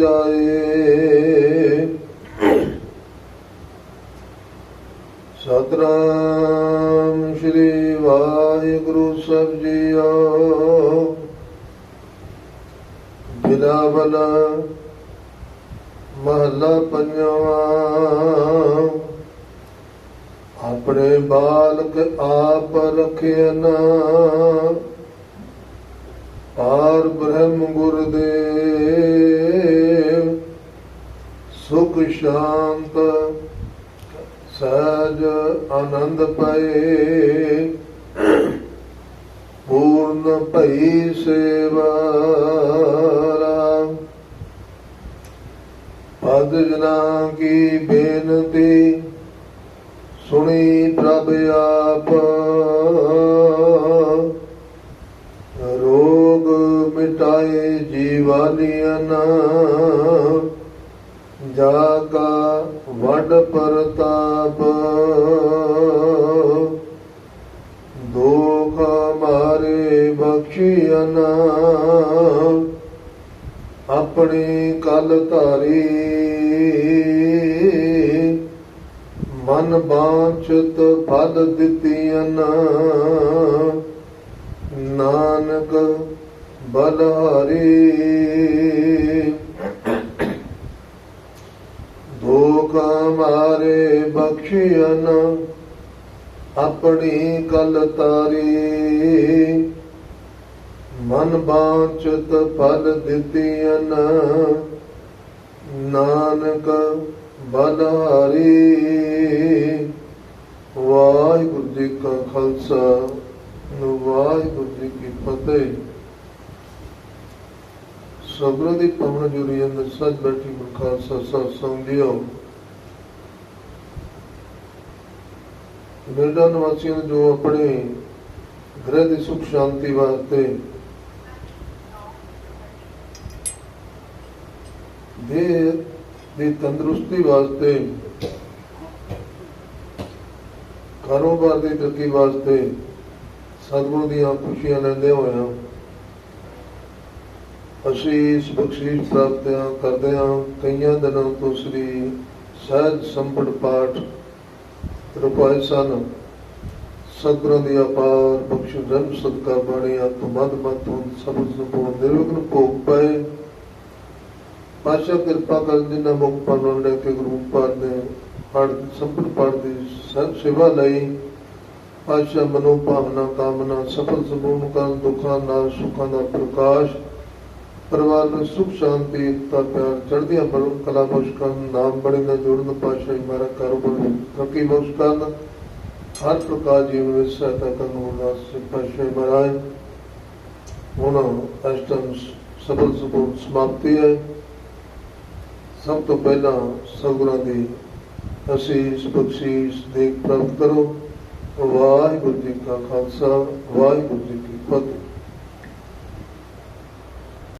ਜਾਏ। ਸਤਨਾਮ ਸ਼੍ਰੀ ਵਾਹਿਗੁਰੂ ਸਾਹਿਬ ਜੀਓ। ਬਿਲਾਵਲ ਮਹੱਲਾ ਪੰਜਵਾਂ। ਆਪਣੇ ਬਾਲਕ ਆਪ ਰਖਿਆਨ ਪਾਰ ਬ੍ਰਹਮ ਗੁਰਦੇਵ। ਸੁਖ ਸ਼ਾਂਤ ਸਹਿਜ ਆਨੰਦ ਪਏ ਪੂਰਨ ਭਈ ਸੇਵਾ ਰਾਮ ਪਦ ਜਨਾ ਕੀ ਬੇਨਤੀ ਸੁਣੀ ਪ੍ਰਭ ਆਪ ਰੋਗ ਮਿਟਾਏ ਜੀਵਾਨੀਆਂ ਨਾ ਜਾ ਕਾ ਵੱਡ ਪ੍ਰਤਾਪ। ਦੁਖ ਮਾਰੇ ਬਖਸ਼ੀਆਂ ਆਪਣੀ ਕਲ ਧਾਰੀ। ਮਨ ਬਾਂਛਤ ਫਲ ਦਿੱਤੀਆਂ ਨਾਨਕ ਬਲਹਾਰੀ। ਦੁਖ ਮਾਰੇ ਬਖਸ਼ੀਆਂ ਆਪਣੀ ਕਲ ਤਾਰੀ। ਮਨ ਬਾਂਚਤ ਫਲ ਦਿੱਤੀਆਂ ਨਾਨਕ ਬਲਹਾਰੀ ਵਾਹਿਗੁਰੂ ਜੀ ਕਾ ਖਾਲਸਾ, ਵਾਹਿਗੁਰੂ ਜੀ ਕੀ ਫਤਿਹ। ਸਬਰ ਦੀ ਪਵਨ ਜੁਰੀ ਅੰਦਰ ਸੱਚ ਬੈਠੀ ਖਾਲਸਾ ਸਤ ਸੰਗਿਓ ਕੈਨੇਡਾ ਨਿਵਾਸੀਆਂ ਨੂੰ ਜੋ ਆਪਣੇ ਗ੍ਰਹਿ ਦੀ ਸੁਖ ਸ਼ਾਂਤੀ ਵਾਸਤੇ ਦੇਹ ਦੀ ਤੰਦਰੁਸਤੀ ਵਾਸਤੇ, ਕਾਰੋਬਾਰ ਦੀ ਤਰੱਕੀ ਵਾਸਤੇ ਸਤਿਗੁਰੂ ਦੀਆਂ ਖੁਸ਼ੀਆਂ ਲੈਂਦੇ ਹੋਇਆ ਅਸੀਂ ਇਸ ਪ੍ਰਾਪਤ ਕਰਦੇ ਹਾਂ। ਕਈਆਂ ਦਿਨਾਂ ਤੋਂ ਸ੍ਰੀ ਸਹਿਜ ਸੰਪੜ ਪਾਠ ਰੁਪਾਏ ਸਨ। ਸਤਿਗੁਰਾਂ ਦੀ ਅਪਾਰ ਬਖਸ਼, ਜਨ ਸਦਕਾ ਬਾਣੀ ਤੋਂ ਮਦ ਮਤ ਤੋਂ ਸਬਦ ਸੰਪੂਰਨ ਨਿਰਵਿਘਨ ਭੋਗ ਪਏ। ਪਾਸ਼ਾ ਕਿਰਪਾ ਕਰ ਜਿਨ੍ਹਾਂ ਮੁਖ ਪਰਨੋਂ ਲੈ ਕੇ ਗੁਰੂ ਪਾਦ ਨੇ ਪੜ ਸੰਪੂਰਨ ਪੜ ਦੀ ਸਤ ਸੇਵਾ ਲਈ ਪਾਸ਼ਾ ਮਨੋ ਭਾਵਨਾ ਕਾਮਨਾ, ਸਫਲ ਸੰਪੂਰਨ ਕਰਨ, ਦੁੱਖਾਂ ਨਾਲ ਸੁੱਖਾਂ ਦਾ ਪ੍ਰਕਾਸ਼ ਪਰਿਵਾਰ ਨੂੰ ਸੁਖ, ਸ਼ਾਂਤੀ ਏਕਤਾ ਪਿਆਰ ਚੜ੍ਹਦੀਆਂ ਬਲ ਕਲਾ ਮੁਸ਼ਕਾਂ ਨਾਮ ਬੜੇ ਨਾਲ ਜੋੜਨ ਪਾਸ਼ਾ ਮਾਰਾ ਕਾਰੋਬਾਰ ਤਰੱਕੀ ਮੁਸ਼ਕਾਂ ਹਰ ਪ੍ਰਕਾਰ ਜੀਵਨ ਵਿੱਚ ਸਹਾਇਤਾ ਕਰਨ ਵਾਲਾ ਪਾਸ਼ਾ ਮਹਾਰਾਜ, ਹੁਣ ਅਸ਼ਟਮ ਸਫਲ ਸੰਪੂਰਨ ਸਮਾਪਤੀ ਹੈ। ਸਭ ਤੋਂ ਪਹਿਲਾਂ ਸਤਿਗੁਰਾਂ ਦੀ ਅਸੀਸ ਬਖਸ਼ੀਸ਼ ਦੇਖ ਪ੍ਰਾਪਤ ਕਰੋ। ਵਾਹਿਗੁਰੂ ਜੀ ਕਾ ਖਾਲਸਾ, ਵਾਹਿਗੁਰੂ ਜੀ ਕੀ ਫਤਿਹ।